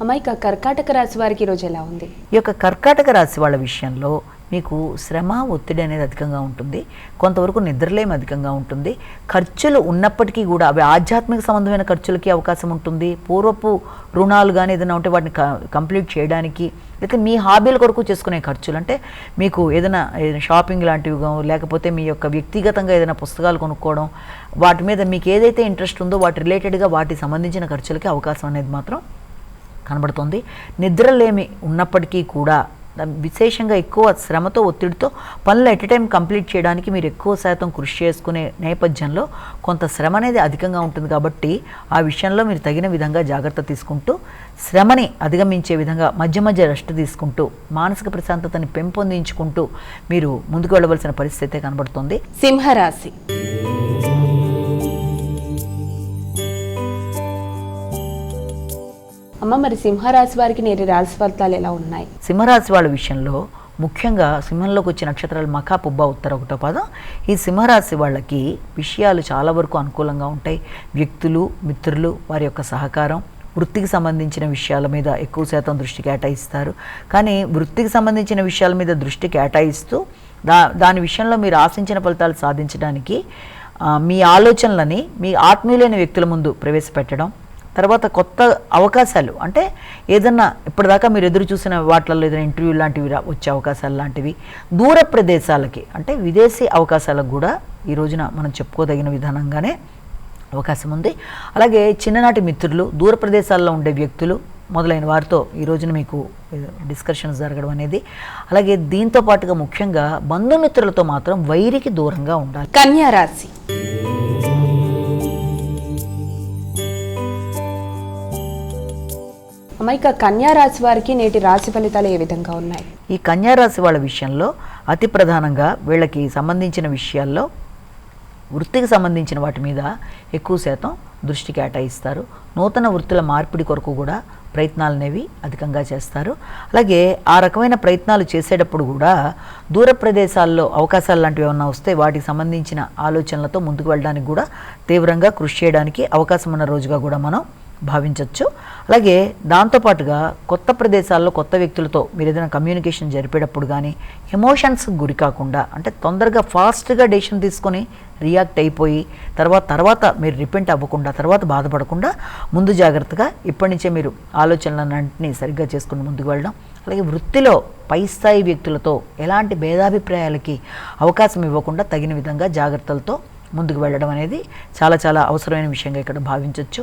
అమ్మ కర్కాటక రాశి వారికి ఈరోజు ఎలా ఉంది? ఈ యొక్క కర్కాటక రాశి వాళ్ళ విషయంలో మీకు శ్రమ ఒత్తిడి అనేది అధికంగా ఉంటుంది. కొంతవరకు నిద్రలేమి అధికంగా ఉంటుంది. ఖర్చులు ఉన్నప్పటికీ కూడా అవి ఆధ్యాత్మిక సంబంధమైన ఖర్చులకి అవకాశం ఉంటుంది. పూర్వపు రుణాలు కానీ ఏదైనా ఉంటే వాటిని క- కంప్లీట్ చేయడానికి లేకపోతే మీ హాబీల కొరకు చేసుకునే ఖర్చులు అంటే మీకు ఏదైనా ఏదైనా షాపింగ్ లాంటివి లేకపోతే మీ యొక్క వ్యక్తిగతంగా ఏదైనా పుస్తకాలు కొనుక్కోవడం వాటి మీద మీకు ఏదైతే ఇంట్రెస్ట్ ఉందో వాటి రిలేటెడ్గా వాటికి సంబంధించిన ఖర్చులకి అవకాశం అనేది మాత్రం కనబడుతుంది. నిద్రలేమి ఉన్నప్పటికీ కూడా విశేషంగా ఎక్కువ శ్రమతో ఒత్తిడితో పనులు ఎట్ టైం కంప్లీట్ చేయడానికి మీరు ఎక్కువ శాతం కృషి చేసుకునే నేపథ్యంలో కొంత శ్రమ అనేది అధికంగా ఉంటుంది కాబట్టి ఆ విషయంలో మీరు తగిన విధంగా జాగ్రత్త తీసుకుంటూ శ్రమని అధిగమించే విధంగా మధ్య మధ్య రెస్ట్ తీసుకుంటూ మానసిక ప్రశాంతతని పెంపొందించుకుంటూ మీరు ముందుకు వెళ్ళవలసిన పరిస్థితి కనబడుతుంది. సింహరాశి. అమ్మ మరి సింహరాశి వారికి నేటి రాశి ఫలితాలు ఎలా ఉన్నాయి? సింహరాశి వాళ్ళ విషయంలో ముఖ్యంగా సింహంలోకి వచ్చే నక్షత్రాలు మఖా పుబ్బ ఉత్తర ఒకటో పదం. ఈ సింహరాశి వాళ్ళకి విషయాలు చాలా వరకు అనుకూలంగా ఉంటాయి. వ్యక్తులు మిత్రులు వారి యొక్క సహకారం వృత్తికి సంబంధించిన విషయాల మీద ఎక్కువ శాతం దృష్టి కేటాయిస్తారు. కానీ వృత్తికి సంబంధించిన విషయాల మీద దృష్టి కేటాయిస్తూ దా దాని విషయంలో మీరు ఆశించిన ఫలితాలు సాధించడానికి మీ ఆలోచనలని మీ ఆత్మీయులైన వ్యక్తుల ముందు ప్రవేశపెట్టడం తర్వాత కొత్త అవకాశాలు. అంటే ఏదన్నా ఇప్పటిదాకా మీరు ఎదురు చూసిన వాటిల్లో ఏదైనా ఇంటర్వ్యూ లాంటివి వచ్చే అవకాశాలు లాంటివి దూర ప్రదేశాలకి అంటే విదేశీ అవకాశాలకు కూడా ఈ రోజున మనం చెప్పుకోదగిన విధానంగానే అవకాశం ఉంది. అలాగే చిన్ననాటి మిత్రులు దూర ప్రదేశాల్లో ఉండే వ్యక్తులు మొదలైన వారితో ఈ రోజున మీకు డిస్కషన్స్ జరగడం అనేది అలాగే దీంతో పాటుగా ముఖ్యంగా బంధుమిత్రులతో మాత్రం వైరికి దూరంగా ఉండాలి. కన్యా అమ్మ ఇక కన్యా రాశి వారికి నేటి రాశి ఫలితాలు ఏ విధంగా ఉన్నాయి? ఈ కన్యారాశి వాళ్ళ విషయంలో అతి ప్రధానంగా వీళ్ళకి సంబంధించిన విషయాల్లో వృత్తికి సంబంధించిన వాటి మీద ఎక్కువ శాతం దృష్టి కేటాయిస్తారు. నూతన వృత్తుల మార్పిడి కొరకు కూడా ప్రయత్నాలు అనేవి అధికంగా చేస్తారు. అలాగే ఆ రకమైన ప్రయత్నాలు చేసేటప్పుడు కూడా దూర ప్రదేశాల్లో అవకాశాలు లాంటివి ఏమన్నా వస్తే వాటికి సంబంధించిన ఆలోచనలతో ముందుకు వెళ్ళడానికి కూడా తీవ్రంగా కృషి చేయడానికి అవకాశం ఉన్న రోజుగా కూడా మనం భావించవచ్చు అలాగే దాంతోపాటుగా కొత్త ప్రదేశాల్లో కొత్త వ్యక్తులతో మీరు ఏదైనా కమ్యూనికేషన్ జరిపేటప్పుడు కానీ ఎమోషన్స్కి గురి కాకుండా అంటే తొందరగా ఫాస్ట్గా డెసిషన్ తీసుకొని రియాక్ట్ అయిపోయి తర్వాత తర్వాత మీరు రిపెంట్ అవ్వకుండా తర్వాత బాధపడకుండా ముందు జాగ్రత్తగా ఇప్పటి నుంచే మీరు ఆలోచనలన్నింటినీ సరిగ్గా చేసుకుని ముందుకు వెళ్ళడం. అలాగే వృత్తిలో పై స్థాయి వ్యక్తులతో ఎలాంటి భేదాభిప్రాయాలకి అవకాశం ఇవ్వకుండా తగిన విధంగా జాగ్రత్తలతో ముందుకు వెళ్ళడం అనేది చాలా చాలా అవసరమైన విషయంగా ఇక్కడ భావించవచ్చు